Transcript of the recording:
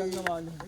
sayang naman.